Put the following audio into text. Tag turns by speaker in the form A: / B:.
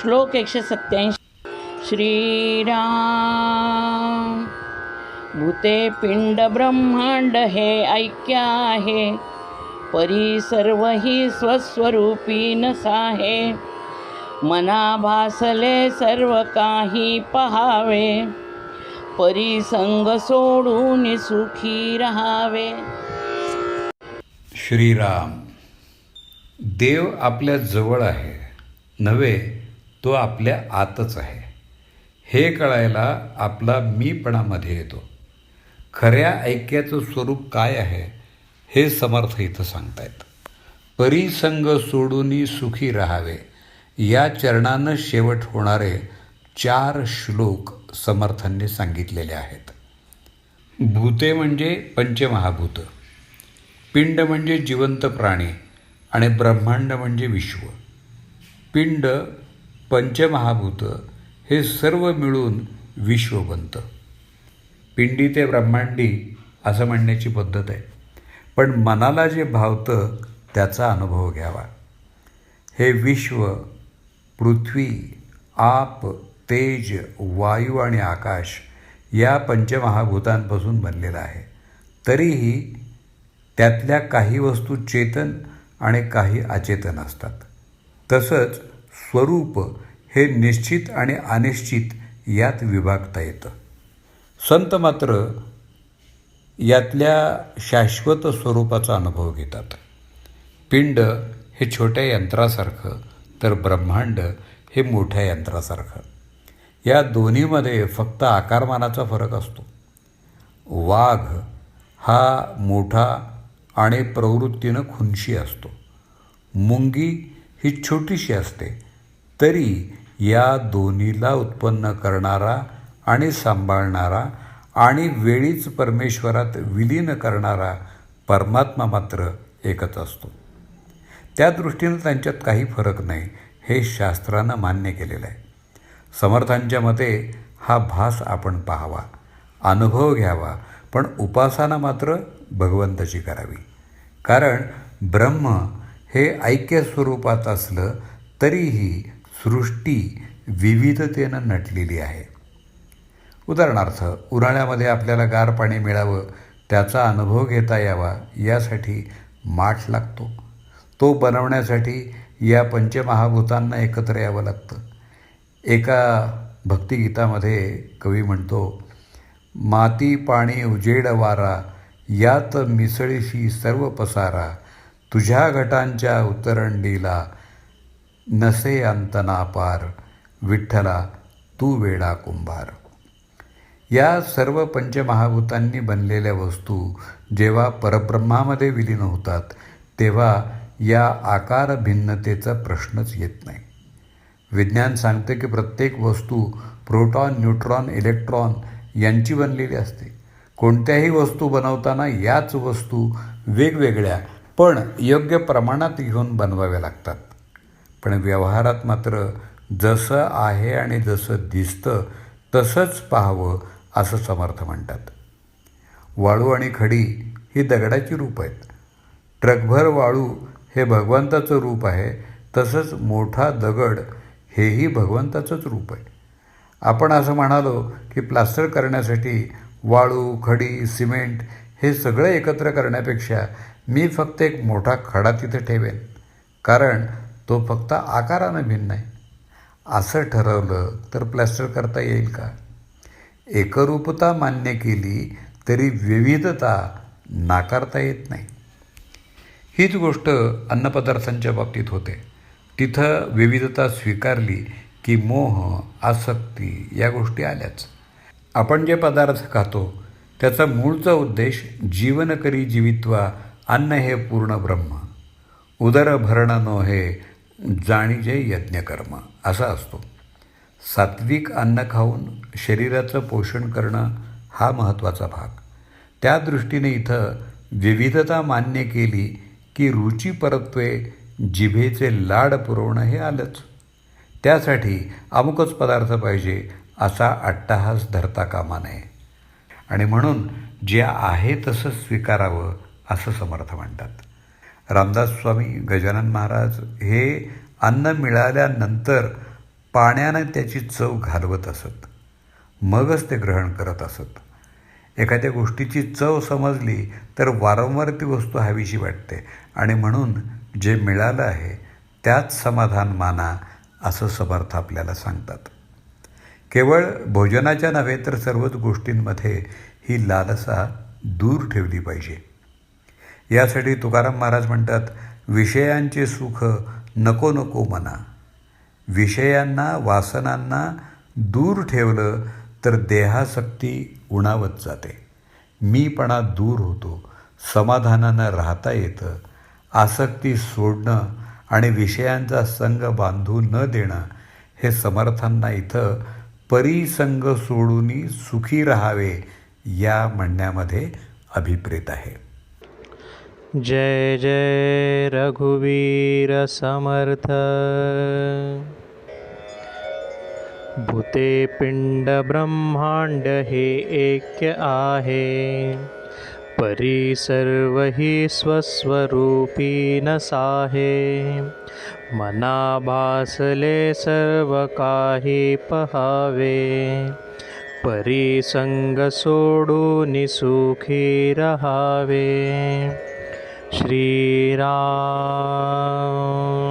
A: श्लोक एकशे सत्याऐंशी श्रीराम भूते पिंड ब्रह्मांड हे ऐक्य आहे. परी सर्व ही स्वस्वरूपी नसाहे मना भासले सर्व काही पहावे. परी संग सोडून सुखी राहावे.
B: श्रीराम देव आपल्या जवळ आहे. नव्हे तो आपल्या आतच आहे. हे कळायला आपला मीपणामध्ये येतो. खऱ्या ऐक्याचं स्वरूप काय आहे हे समर्थ इथं सांगतायत. परिसंग सोडून सुखी राहावे या चरणानं शेवट होणारे चार श्लोक समर्थांनी सांगितलेले आहेत. भूते म्हणजे पंचमहाभूत पिंड म्हणजे जिवंत प्राणी आणि ब्रह्मांड म्हणजे विश्व. पिंड पंचमहाभूत हे सर्व मिळून विश्व बनतं. पिंडी ते ब्रह्मांडी असं म्हणण्याची पद्धत आहे. पण मनाला जे भावतं त्याचा अनुभव घ्यावा. हे विश्व पृथ्वी आप तेज वायू आणि आकाश या पंचमहाभूतांपासून बनलेलं आहे. तरीही त्यातल्या काही वस्तू चेतन आणि काही अचेतन असतात. तसंच स्वरूप हे निश्चित आणि अनिश्चित यात विभागता येतं. संत मात्र यातल्या शाश्वत स्वरूपाचा अनुभव घेतात. पिंड हे छोट्या यंत्रासारखं तर ब्रह्मांड हे मोठ्या यंत्रासारखं. या दोन्हीमध्ये फक्त आकारमानाचा फरक असतो. वाघ हा मोठा आणि प्रवृत्तीनं खुनशी असतो. मुंगी ही छोटीशी असते तरी या दोन्हीला उत्पन्न करणारा आणि सांभाळणारा आणि वेळीच परमेश्वरात विलीन करणारा परमात्मा मात्र एकच असतो. त्या दृष्टीनं त्यांच्यात काही फरक नाही हे शास्त्रानं मान्य केलेलं आहे. समर्थांच्या मते हा भास आपण पाहावा अनुभव घ्यावा पण उपासना मात्र भगवंताची करावी. कारण ब्रह्म हे ऐक्य स्वरूपात असलं तरीही सृष्टी विविधतेनं नटलेली आहे. उदाहरणार्थ उन्हाळ्यामध्ये आपल्याला गार पाणी मिळावं त्याचा अनुभव घेता यावा यासाठी माठ लागतो. तो बनवण्यासाठी या पंचमहाभूतांना एकत्र यावं लागतं. एका भक्तिगीतामध्ये कवी म्हणतो माती पाणी उजेड वारा यात मिसळीशी सर्व पसारा तुझ्या घटांच्या उतरंडीला नसे अंतनापार विठ्ठला तू वेडा कुंभार. या सर्व पंचमहाभूतांनी बनलेल्या वस्तू जेव्हा परब्रह्मामध्ये विलीन होतात तेव्हा या आकार भिन्नतेचा प्रश्नच येत नाही. विज्ञान सांगते की प्रत्येक वस्तू प्रोटॉन न्यूट्रॉन इलेक्ट्रॉन यांची बनलेली असते. कोणत्याही वस्तू बनवताना याच वस्तू वेगवेगळ्या पण योग्य प्रमाणात घेऊन बनवाव्या लागतात. पण व्यवहारात मात्र जसं आहे आणि जसं दिसतं तसंच पाहावं असं समर्थ म्हणतात. वाळू आणि खडी ही दगडाची रूप आहेत. ट्रकभर वाळू हे भगवंताचं रूप आहे तसंच मोठा दगड हेही भगवंताचंच रूप आहे. आपण असं म्हणालो की प्लास्टर करण्यासाठी वाळू खडी सिमेंट हे सगळं एकत्र करण्यापेक्षा मी फक्त एक मोठा खडा तिथे ठेवेन. कारण तो फक्त आकारानं भिन्न आहे. असं ठरवलं तर प्लॅस्टर करता येईल का? एकरूपता मान्य केली तरी विविधता नाकारता येत नाही. हीच गोष्ट अन्नपदार्थांच्या बाबतीत होते. तिथं विविधता स्वीकारली की मोह आसक्ती या गोष्टी आल्याच. आपण जे पदार्थ खातो त्याचा मूळचा उद्देश जीवन करी जीवित्वा अन्न हे पूर्ण ब्रह्म. उदर भरण नो हे जाणीजे यज्ञकर्म असा असतो. सात्विक अन्न खाऊन शरीराचं पोषण करणं हा महत्त्वाचा भाग. त्या दृष्टीने इथं विविधता मान्य केली की रुची परत्वे जिभेचे लाड पुरवणं हे आलंच. त्यासाठी अमुकच पदार्थ पाहिजे असा अट्टाहास धरता कामा नये. आणि म्हणून जे आहे तसं स्वीकारावं असं समर्थ म्हणतात. रामदास स्वामी गजानन महाराज हे अन्न मिळाल्यानंतर पाण्यानं त्याची चव घालवत असत. मगच ते ग्रहण करत असत. एखाद्या गोष्टीची चव समजली तर वारंवार ती वस्तू हवीशी वाटते आणि म्हणून जे मिळालं आहे त्यात समाधान माना असं समर्थ आपल्याला सांगतात. केवळ भोजनाच्या नव्हे तर सर्वच गोष्टींमध्ये ही लालसा दूर ठेवली पाहिजे. यासाठी तुकाराम महाराज म्हणतात विषयांचे सुख नको नको म्हणा. विषयांना वासनांना दूर ठेवलं तर देहासक्ती उणावत जाते. मीपणा दूर होतो समाधानानं राहता येतं आसक्ती सोडणं आणि विषयांचा संग बांधू न देणं हे समर्थांना इथं परिसंग सोडून सुखी राहावे या म्हणण्यामध्ये अभिप्रेत आहे.
C: जय जय रघुवीर समर्थ। भूते पिंड ब्रह्मांड हे ऐक्य आहे। परी सर्व ही स्वस्वरूपी नसाहे मना भासले सर्व काही पहावे। परी संग सोडून सुखी रहावे श्रीराम।